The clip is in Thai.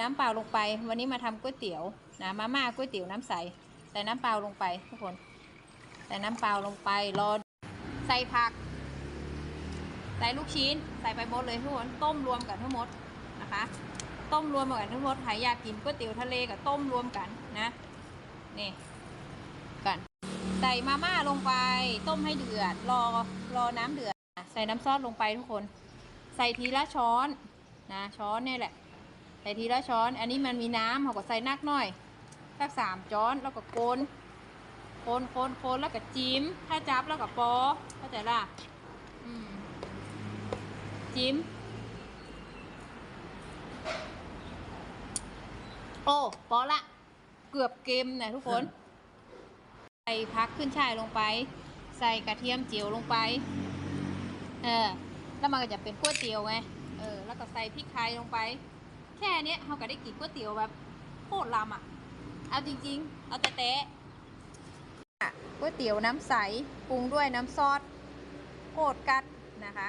น้ำเปล่าลงไป วันนี้มาทำก๋วยเตี๋ยวนะมาม่าก๋วยเตี๋ยวน้ำใสใส่น้ำเปล่าลงไปทุกคนใส่น้ำเปล่าลงไปรอใส่ผัก ใส่ลูกชิ้น ใส่ไปหมดเลยทุกคนต้มรวมกันทั้งหมดนะคะ ต้มรวมกันทั้งหมดใครอยากกินก๋วยเตี๋ยวทะเลกับต้มรวมกันนะนี่กันใส่มาม่าลงไป ต้มให้เดือด รอรอน้ำเดือด ใส่น้ำซอสลงไปทุกคน ใส่ทีละช้อนนะช้อนนี่แหละ ใส่ทีละช้อน อันนี้มันมีน้ำเขาก็ใส่นักหน่อย สักสามช้อนแล้วก็โกนโคนโคนโคนแล้วก็จิ้ม ถ้าจับแล้วก็ปอเข้าใจล่ะจิ้ม โอ้ปอละ เกือบเกมนะทุกคน ใส่พักขึ้นช่ายลงไป ใส่กระเทียมเจียวลงไป เออ แล้วมันก็จะเป็นก๋วยเตี๋ยวไง เออ แล้วก็ใส่พริกไทยลงไป แค่เนี้ยเราก็ได้กินก๋วยเตี๋ยวแบบโคตรลำอะ เอาจริงๆ เอาแต่แต่ก๋วยเตี๋ยวน้ำใสปรุงด้วยน้ำซอสโคตรกัดนะคะ